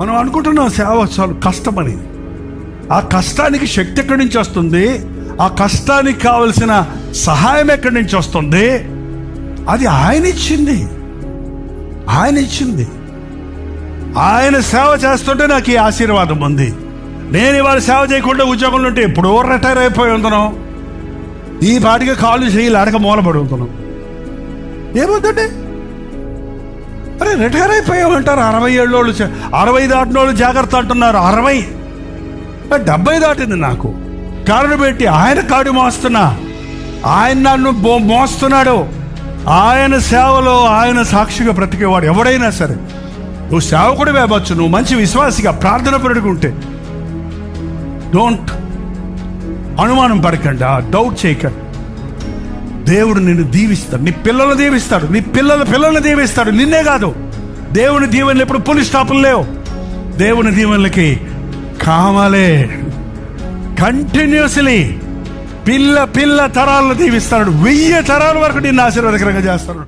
మనం అనుకుంటున్నాం సేవ చాలా కష్టమని ఆ కష్టానికి శక్తి ఎక్కడి నుంచి వస్తుంది? ఆ కష్టానికి కావలసిన సహాయం ఎక్కడి నుంచి వస్తుంది? అది ఆయన ఇచ్చింది. ఆయన ఇచ్చింది. ఆయన సేవ చేస్తుంటే నాకు ఈ ఆశీర్వాదం ఉంది. నేను ఇవాళ సేవ చేయకుండా ఉద్యోగంలో ఉంటే ఎప్పుడో రిటైర్ అయిపోయి ఉంటున్నాం. ఈ పాటికి కాళ్ళు చేయి ఆడక మూలపడి ఉంటున్నాం. ఏమవుతుందండి? అరే రిటైర్ అయిపోయామంటారు అరవై ఏళ్ళోళ్ళు అరవై దాటిన వాళ్ళు జాగ్రత్త అంటున్నారు. అరవై? డెబ్బై దాటింది నాకు. కారణం పెట్టి ఆయన కాడు మోస్తున్నా. ఆయన నన్ను బో- మోస్తున్నాడు. ఆయన సేవలో ఆయన సాక్షిగా బ్రతికేవాడు ఎవడైనా సరే. నువ్వు సేవకుడు వేయవచ్చు నువ్వు మంచి విశ్వాసిగా ప్రార్థన పెరుగుంటే డోంట్ అనుమానం పడకండి. డౌట్ చేయకండి దేవుడు నిన్ను దీవిస్తాడు. నీ పిల్లలు దీవిస్తాడు. నీ పిల్లల పిల్లల్ని దీవిస్తాడు. నిన్నే కాదు. దేవుని దీవెనలు ఎప్పుడు పోలీస్ స్టాపులు లేవు. దేవుని దీవెనలకి కావాలే. కంటిన్యూస్లీ పిల్ల పిల్ల తరాలను దీవిస్తాడు. వెయ్యి తరాల వరకు నిన్ను ఆశీర్వాదకరంగా చేస్తాడు.